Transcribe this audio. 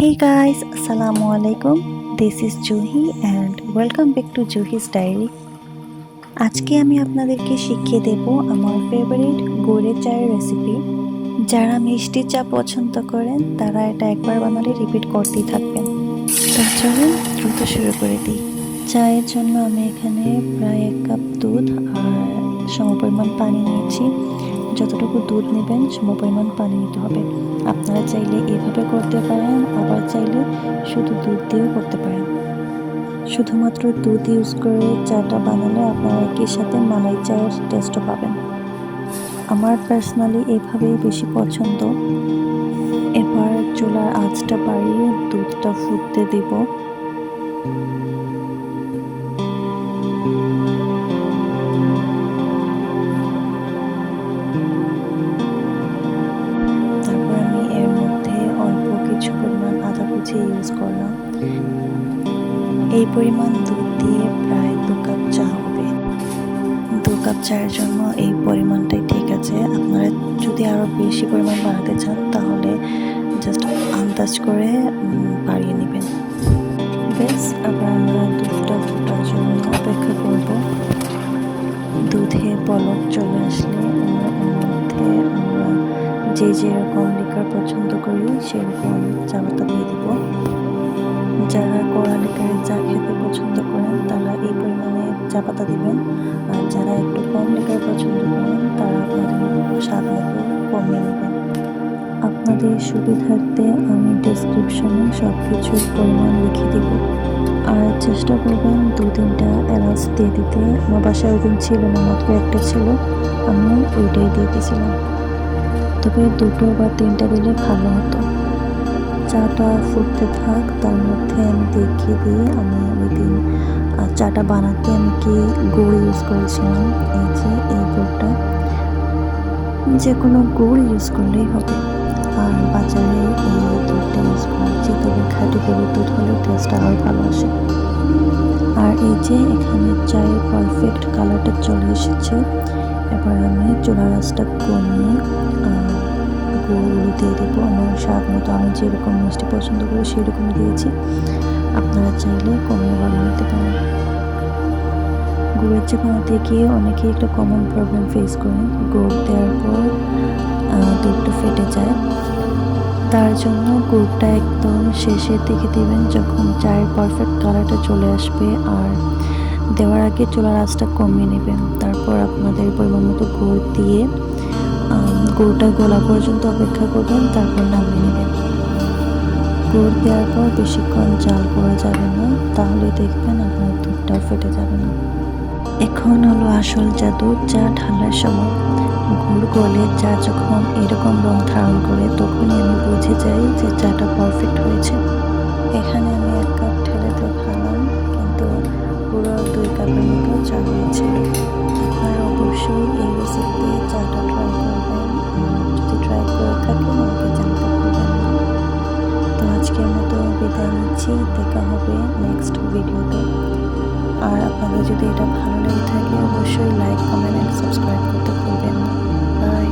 Hey guys, Assalamu alaikum. This is Juhi and welcome back to Juhi's Diary. আজকে আমি আপনাদেরকে শিখিয়ে দেব আমার ফেভারিট গুড়ের চায়ের রেসিপি যারা মিষ্টি চা পছন্দ করেন তারা এটা একবার বানালে রিপিট করতেই থাকবেন। তো চলুন দ্রুত শুরু করে দিই। চায়ের জন্য আমি এখানে প্রায় এক কাপ দুধ আর সমপরিমাণ পানি নিয়েছি। যতটুকু দুধ নেবেন সমপরিমাণ পানি নিতে হবে। চাইলে এভাবে করতে পারেন, আবার চাইলে শুধু দুধ দিয়েও করতে পারেন। শুধুমাত্র দুধ ইউজ করে চাটা বানালে আপনারা একই সাথে মালাই চায়ের টেস্টও পাবেন। আমার পার্সোনালি এভাবেই বেশি পছন্দ। এবার চুলার আঁচটা বাড়িয়ে দুধটা ফুটতে দিব। এই পরিমাণ দুধ দিয়ে প্রায় দু কাপ চা হবে। দু কাপ চায়ের জন্য এই পরিমাণটাই ঠিক আছে। আপনারা যদি আরও বেশি পরিমাণ বানাতে চান, তাহলে জাস্ট আন্দাজ করে বাড়িয়ে নেবেন। বেশ, আবার আমরা দুধটা ফোটার জন্য অপেক্ষা করব। দুধে বলক চলে আসলে মধ্যে আমরা যে যেরকম লিকার পছন্দ করি, সেরকম চাপাতা দিয়ে দিব। চা পাতা দিবেন। আর যারা একটু কম লিকার পছন্দ করেন, তারা আপনাদের স্বাদ মতো কমিয়ে নেবেন। আপনাদের সুবিধার্থে আমি ডেসক্রিপশনে সব কিছুর পরিমাণ লিখে দেব। আর চেষ্টা করবেন দু তিনটা এলাচ দিয়ে দিতে। আমার বাসায় ওই দিন ছিল না, মাত্র একটা ছিল। আমি ওইটাই দিয়ে দিয়েছিলাম। তবে দুটো বা তিনটা দিলে ভালো হতো। চাটা ফুটতে থাক, তার মধ্যে আমি দেখিয়ে দিয়ে আমি ওই দিন চাটা বানাতে আমি কি গুড় ইউজ করেছিলাম? এই যে, এই গুড়টা। যে কোনো গুড় ইউজ করলেই হবে। আর বাজারে এই দুধটা ইউজ করেছি তবে খাঁটি গরুর দুধ হলে টেস্ট আরও ভালো আসে। আর এই যে, এখানে চায়ের পারফেক্ট কালারটা চলে এসেছে। এবার আমি চুলা রাসটা কমিয়ে গুঁড়োগুলো দিয়ে দেবো আমার স্বাদ মতো আমি যেরকম মিষ্টি পছন্দ করি সেরকম দিয়েছি। আপনারা চাইলে কমিয়ে বানিয়ে নিতে পারেন। গুড়ের চা বানাতে গিয়ে অনেকে একটা কমন প্রবলেম ফেস করেন। গুড় দেওয়ার পর দুধটা ফেটে যায়। তার জন্য গুড়টা একদম শেষের দিকে দেবেন যখন চায়ের পারফেক্ট কালারটা চলে আসবে। আর দেওয়ার আগে চুলার আঁচটা কমিয়ে নেবেন। তারপর আপনাদের পরিমাণ মতো গুড় দিয়ে গুড়টা গোলা পর্যন্ত অপেক্ষা করবেন, তারপর নামিয়ে নেবেন। গুড় দেওয়ার পর বেশিক্ষণ জাল করা যাবে না, তাহলে দেখবেন আপনার দুধটা ফেটে যাবে না। এখন হলো আসল জাদু চা ঢালার সময়। গুড় গলে চা যখন এরকম রং ধারণ করে, তখনই আমি বুঝে যাই যে চাটা পারফেক্ট হয়েছে। এখানে আমি এক কাপ ঢেলে দেখালাম কিন্তু পুরো দুই কাপের মতো চা হয়েছে। আপনারা অবশ্যই এই রেসিপিতে চাটা আমাকে জানতে পারবেন। তো আজকের মতো বিদায় নিচ্ছি। দেখা হবে নেক্সট ভিডিওতে আর আপনাদের যদি এটা ভালো লেগে থাকে, অবশ্যই লাইক কমেন্ট অ্যান্ড সাবস্ক্রাইব করতে ভুলবেন না। বাই